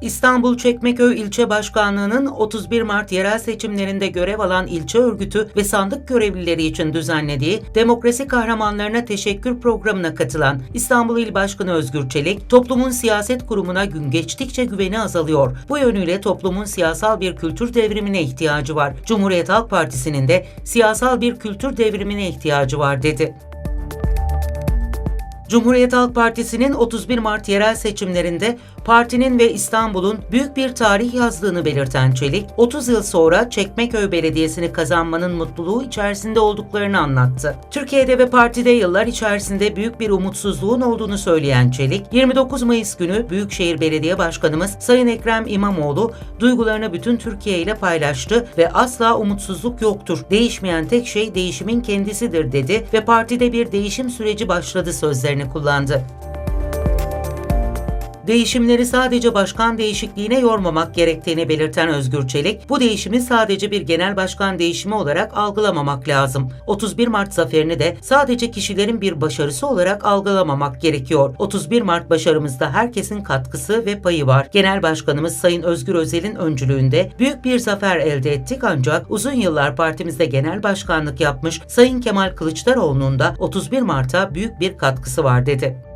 İstanbul Çekmeköy İlçe Başkanlığı'nın 31 Mart yerel seçimlerinde görev alan ilçe örgütü ve sandık görevlileri için düzenlediği Demokrasi Kahramanlarına Teşekkür programına katılan İstanbul İl Başkanı Özgür Çelik, toplumun siyaset kurumuna gün geçtikçe güveni azalıyor. Bu yönüyle toplumun siyasal bir kültür devrimine ihtiyacı var. Cumhuriyet Halk Partisi'nin de siyasal bir kültür devrimine ihtiyacı var dedi. Cumhuriyet Halk Partisi'nin 31 Mart yerel seçimlerinde partinin ve İstanbul'un büyük bir tarih yazdığını belirten Çelik, 30 yıl sonra Çekmeköy Belediyesi'ni kazanmanın mutluluğu içerisinde olduklarını anlattı. Türkiye'de ve partide yıllar içerisinde büyük bir umutsuzluğun olduğunu söyleyen Çelik, 29 Mayıs günü Büyükşehir Belediye Başkanımız Sayın Ekrem İmamoğlu duygularını bütün Türkiye ile paylaştı ve asla umutsuzluk yoktur. Değişmeyen tek şey değişimin kendisidir dedi ve partide bir değişim süreci başladı sözlerini kullandı. Değişimleri sadece başkan değişikliğine yormamak gerektiğini belirten Özgür Çelik, bu değişimi sadece bir genel başkan değişimi olarak algılamamak lazım. 31 Mart zaferini de sadece kişilerin bir başarısı olarak algılamamak gerekiyor. 31 Mart başarımızda herkesin katkısı ve payı var. Genel Başkanımız Sayın Özgür Özel'in öncülüğünde büyük bir zafer elde ettik ancak uzun yıllar partimizde genel başkanlık yapmış Sayın Kemal Kılıçdaroğlu'nun da 31 Mart'a büyük bir katkısı var dedi.